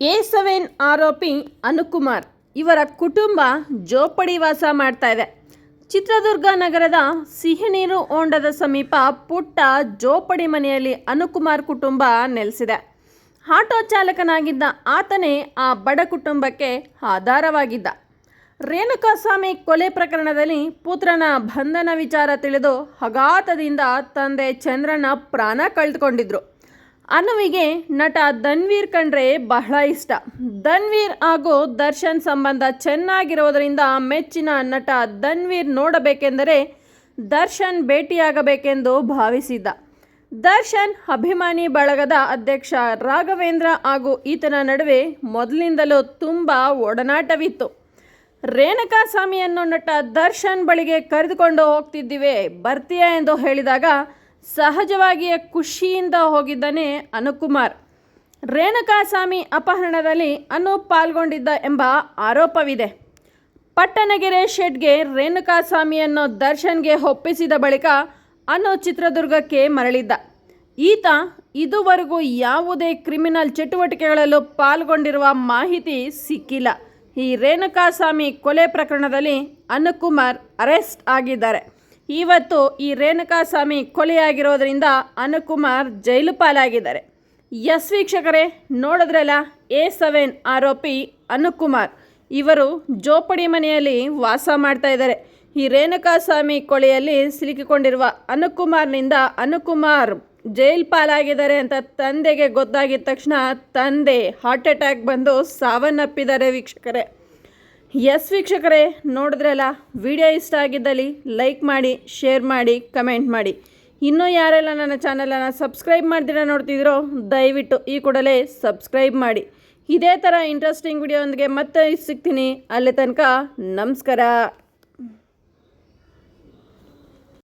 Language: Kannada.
ಎ ಸೆವೆನ್ ಆರೋಪಿ ಅನುಕುಮಾರ್. ಇವರ ಕುಟುಂಬ ಜೋಪಡಿ ವಾಸ ಮಾಡ್ತಾ ಇದೆ. ಚಿತ್ರದುರ್ಗ ನಗರದ ಸಿಹಿನೀರು ಹೊಂಡದ ಸಮೀಪ ಪುಟ್ಟ ಜೋಪಡಿ ಮನೆಯಲ್ಲಿ ಅನುಕುಮಾರ್ ಕುಟುಂಬ ನೆಲೆಸಿದೆ. ಆಟೋ ಚಾಲಕನಾಗಿದ್ದ ಆತನೇ ಆ ಬಡ ಕುಟುಂಬಕ್ಕೆ ಆಧಾರವಾಗಿದ್ದ. ರೇಣುಕಾಸ್ವಾಮಿ ಕೊಲೆ ಪ್ರಕರಣದಲ್ಲಿ ಪುತ್ರನ ಬಂಧನ ವಿಚಾರ ತಿಳಿದು ಹಗಾತದಿಂದ ತಂದೆ ಚಂದ್ರನ ಪ್ರಾಣ ಕಳೆದುಕೊಂಡಿದ್ರು. ಅನುವಿಗೆ ನಟ ಧನ್ವೀರ್ ಕಂಡ್ರೆ ಬಹಳ ಇಷ್ಟ. ಧನ್ವೀರ್ ಹಾಗೂ ದರ್ಶನ್ ಸಂಬಂಧ ಚೆನ್ನಾಗಿರೋದರಿಂದ ಮೆಚ್ಚಿನ ನಟ ಧನ್ವೀರ್ ನೋಡಬೇಕೆಂದರೆ ದರ್ಶನ್ ಭೇಟಿಯಾಗಬೇಕೆಂದು ಭಾವಿಸಿದ್ದ. ದರ್ಶನ್ ಅಭಿಮಾನಿ ಬಳಗದ ಅಧ್ಯಕ್ಷ ರಾಘವೇಂದ್ರ ಹಾಗೂ ಈತನ ನಡುವೆ ಮೊದಲಿಂದಲೂ ತುಂಬ ಒಡನಾಟವಿತ್ತು. ರೇಣುಕಾಸ್ವಾಮಿಯನ್ನು ನಟ ದರ್ಶನ್ ಬಳಿಗೆ ಕರೆದುಕೊಂಡು ಹೋಗ್ತಿದ್ದೀವಿ, ಬರ್ತೀಯಾ ಎಂದು ಹೇಳಿದಾಗ ಸಹಜವಾಗಿಯೇ ಖುಷಿಯಿಂದ ಹೋಗಿದ್ದಾನೆ ಅನುಕುಮಾರ್. ರೇಣುಕಾಸ್ವಾಮಿ ಅಪಹರಣದಲ್ಲಿ ಅನು ಪಾಲ್ಗೊಂಡಿದ್ದ ಎಂಬ ಆರೋಪವಿದೆ. ಪಟ್ಟಣಗೆರೆ ಶೆಡ್ಗೆ ರೇಣುಕಾಸ್ವಾಮಿಯನ್ನು ದರ್ಶನ್ಗೆ ಒಪ್ಪಿಸಿದ ಬಳಿಕ ಅನು ಚಿತ್ರದುರ್ಗಕ್ಕೆ ಮರಳಿದ್ದ. ಈತ, ಇದುವರೆಗೂ ಯಾವುದೇ ಕ್ರಿಮಿನಲ್ ಚಟುವಟಿಕೆಗಳಲ್ಲೂ ಪಾಲ್ಗೊಂಡಿರುವ ಮಾಹಿತಿ ಸಿಕ್ಕಿಲ್ಲ. ಈ ರೇಣುಕಾಸ್ವಾಮಿ ಕೊಲೆ ಪ್ರಕರಣದಲ್ಲಿ ಅನುಕುಮಾರ್ ಅರೆಸ್ಟ್ ಆಗಿದ್ದಾರೆ. ಇವತ್ತು ಈ ರೇಣುಕಾಸ್ವಾಮಿ ಕೊಲೆಯಾಗಿರೋದ್ರಿಂದ ಅನುಕುಮಾರ್ ಜೈಲು ಪಾಲಾಗಿದ್ದಾರೆ. ಎಸ್ ವೀಕ್ಷಕರೇ, ನೋಡಿದ್ರಲ್ಲ, ಎ ಸೆವೆನ್ ಆರೋಪಿ ಅನುಕುಮಾರ್. ಇವರು ಜೋಪಡಿ ಮನೆಯಲ್ಲಿ ವಾಸ ಮಾಡ್ತಾ ಇದ್ದಾರೆ. ಈ ರೇಣುಕಾಸ್ವಾಮಿ ಕೊಲೆಯಲ್ಲಿ ಸಿಲುಕಿಕೊಂಡಿರುವ ಅನುಕುಮಾರ್ನಿಂದ ಅನುಕುಮಾರ್ ಜೈಲ್ ಪಾಲಾಗಿದ್ದಾರೆ ಅಂತ ತಂದೆಗೆ ಗೊತ್ತಾಗಿದ ತಕ್ಷಣ ತಂದೆ ಹಾರ್ಟ್ ಅಟ್ಯಾಕ್ ಬಂದು ಸಾವನ್ನಪ್ಪಿದ್ದಾರೆ ವೀಕ್ಷಕರೇ. ಎಸ್ ವೀಕ್ಷಕರೇ ನೋಡಿದ್ರಲ್ಲ ವಿಡಿಯೋ ಇಷ್ಟ ಆಗಿದ್ದಲ್ಲಿ ಲೈಕ್ ಮಾಡಿ, ಶೇರ್ ಮಾಡಿ, ಕಮೆಂಟ್ ಮಾಡಿ. ಇನ್ನೂ ಯಾರೆಲ್ಲ ನನ್ನ ಚಾನಲನ್ನು ಸಬ್ಸ್ಕ್ರೈಬ್ ಮಾಡ್ದಿರ ನೋಡ್ತಿದ್ರೋ, ದಯವಿಟ್ಟು ಈ ಕೂಡಲೇ ಸಬ್ಸ್ಕ್ರೈಬ್ ಮಾಡಿ. ಇದೇ ಥರ ಇಂಟ್ರೆಸ್ಟಿಂಗ್ ವಿಡಿಯೋಂದಿಗೆ ಮತ್ತೆ ಸಿಗ್ತೀನಿ. ಅಲ್ಲಿ ತನಕ ನಮಸ್ಕಾರ.